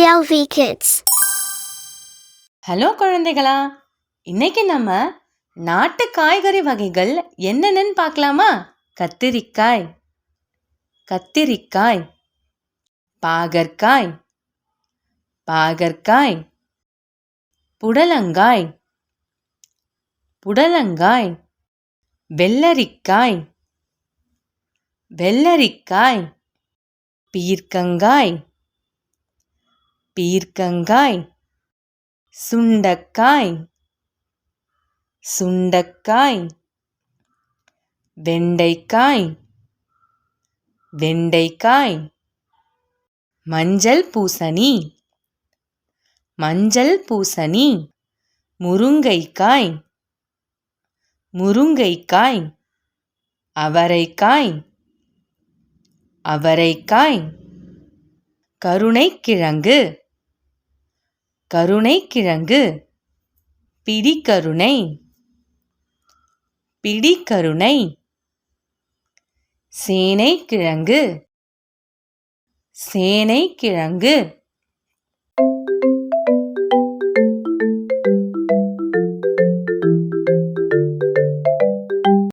ELV Kids. Hello குழந்தைகளா இன்னைக்கு நம்ம நாட்டு காய்கறி வகைகள் என்னென்னு பார்க்கலாமா கத்திரிக்காய் கத்திரிக்காய் பாகற்காய் பாகற்காய் புடலங்காய் புடலங்காய் வெள்ளரிக்காய் வெள்ளரிக்காய் பீர்க்கங்காய் பீர்க்கங்காய் சுண்டக்காய் சுண்டக்காய் வெண்டைக்காய் வெண்டைக்காய் மஞ்சள் பூசணி மஞ்சள் பூசணி முருங்கைக்காய் முருங்கைக்காய் அவரைக்காய் அவரைக்காய். கருணைக்கிழங்கு. கருணைக்கிழங்கு. பிடிக்கருணை. பிடிக்கருணை. சேனைக்கிழங்கு. சேனைக்கிழங்கு.